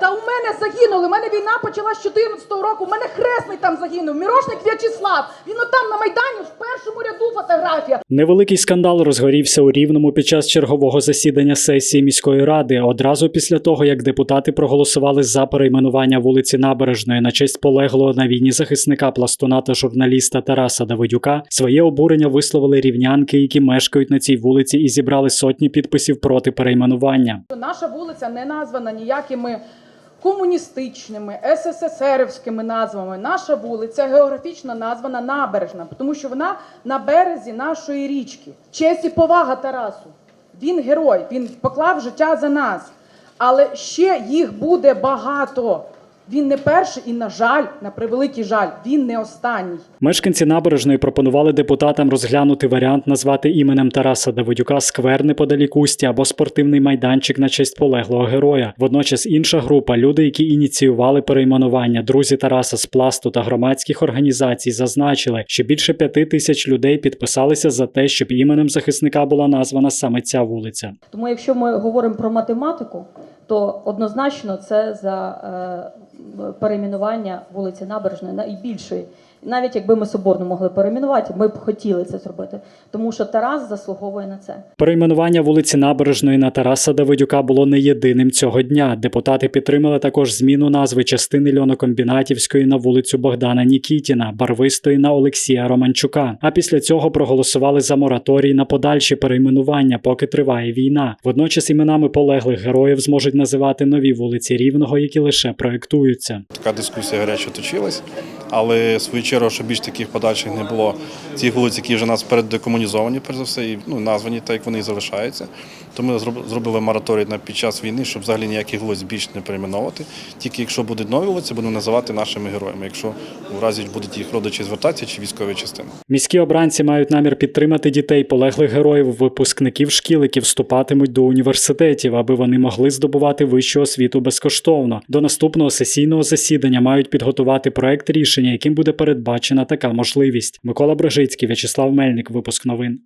Та у мене загинули. У мене війна почалась з 14-го року. У мене хресний там загинув. Мірошник В'ячеслав. Він отам на майдані в першому ряду фотографія. Невеликий скандал розгорівся у Рівному під час чергового засідання сесії міської ради. Одразу після того, як депутати проголосували за перейменування вулиці Набережної на честь полеглого на війні захисника пластуна та журналіста Тараса Давидюка, своє обурення висловили рівнянки, які мешкають на цій вулиці, і зібрали сотні підписів проти перейменування. Наша вулиця не названа ніякими комуністичними, СССРівськими назвами. Наша вулиця географічно названа Набережна, тому що вона на березі нашої річки. Честь і повага Тарасу. Він герой, він поклав життя за нас. Але ще їх буде багато. Він не перший і, на жаль, на превеликий жаль, він не останній. Мешканці набережної пропонували депутатам розглянути варіант назвати іменем Тараса Давидюка сквер неподалік Усті або спортивний майданчик на честь полеглого героя. Водночас інша група, люди, які ініціювали перейменування, друзі Тараса з пласту та громадських організацій, зазначили, що більше п'яти тисяч людей підписалися за те, щоб іменем захисника була названа саме ця вулиця. Тому якщо ми говоримо про математику, то однозначно це за е, перейменування вулиці Набережної найбільшої. Навіть якби ми соборну могли перейменувати, ми б хотіли це зробити, тому що Тарас заслуговує на це. Перейменування вулиці Набережної на Тараса Давидюка було не єдиним цього дня. Депутати підтримали також зміну назви частини льонокомбінатівської на вулицю Богдана Нікітіна, барвистої на Олексія Романчука. А після цього проголосували за мораторій на подальші перейменування, поки триває війна. Водночас іменами полеглих героїв зможуть називати нові вулиці Рівного, які лише проєктуються. Така дискусія гаряче точилась, але в свою чергу, щоб більш таких подальших не було ці вулиці, які вже нас переддекомунізовані, перш за все, і ну, названі так, як вони і залишаються. То ми зробили мораторій на під час війни, щоб взагалі ніяких вулиць більше не перейменовувати. Тільки якщо будуть нові вулиці, будемо називати нашими героями. Якщо в разі будуть їх родичі звертатися чи військові частини. Міські обранці мають намір підтримати дітей полеглих героїв, випускників шкіл, які вступатимуть до університетів, аби вони могли здобувати вищу освіту безкоштовно. До наступного сесійного засідання мають підготувати проект рішення, яким буде передбачена така можливість. Микола Брожицький, В'ячеслав Мельник, випуск новин.